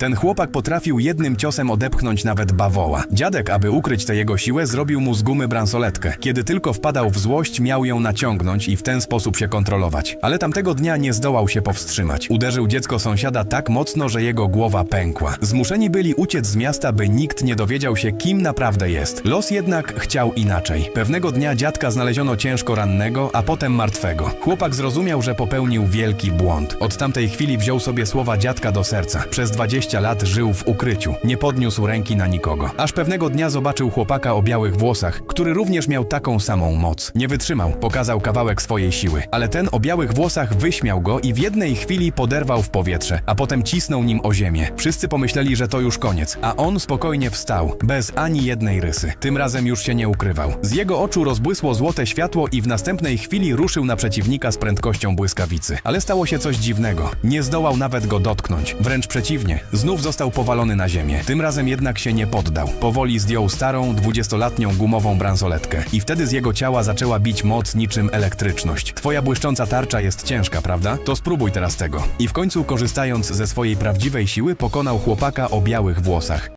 Ten chłopak potrafił jednym ciosem odepchnąć nawet bawoła. Dziadek, aby ukryć tę jego siłę, zrobił mu z gumy bransoletkę. Kiedy tylko wpadał w złość, miał ją naciągnąć i w ten sposób się kontrolować. Ale tamtego dnia nie zdołał się powstrzymać. Uderzył dziecko sąsiada tak mocno, że jego głowa pękła. Zmuszeni byli uciec z miasta, by nikt nie dowiedział się, kim naprawdę jest. Los jednak chciał inaczej. Pewnego dnia dziadka znaleziono ciężko rannego, a potem martwego. Chłopak zrozumiał, że popełnił wielki błąd. Od tamtej chwili wziął sobie słowa dziadka do serca. Przez 20 lat żył w ukryciu. Nie podniósł ręki na nikogo. Aż pewnego dnia zobaczył chłopaka o białych włosach, który również miał taką samą moc. Nie wytrzymał, pokazał kawałek swojej siły. Ale ten o białych włosach wyśmiał go i w jednej chwili poderwał w powietrze, a potem cisnął nim o ziemię. Wszyscy pomyśleli, że to już koniec, a on spokojnie wstał, bez ani jednej rysy. Tym razem już się nie ukrywał. Z jego oczu rozbłysło złote światło i w następnej chwili ruszył na przeciwnika z prędkością błyskawicy. Ale stało się coś dziwnego. Nie zdołał nawet go dotknąć. Wręcz przeciwnie, znów został powalony na ziemię. Tym razem jednak się nie poddał. Powoli zdjął starą, dwudziestolatnią gumową bransoletkę. I wtedy z jego ciała zaczęła bić moc niczym elektryczność. Twoja błyszcząca tarcza jest ciężka, prawda? To spróbuj teraz tego. I w końcu, korzystając ze swojej prawdziwej siły, pokonał chłopaka o białych włosach.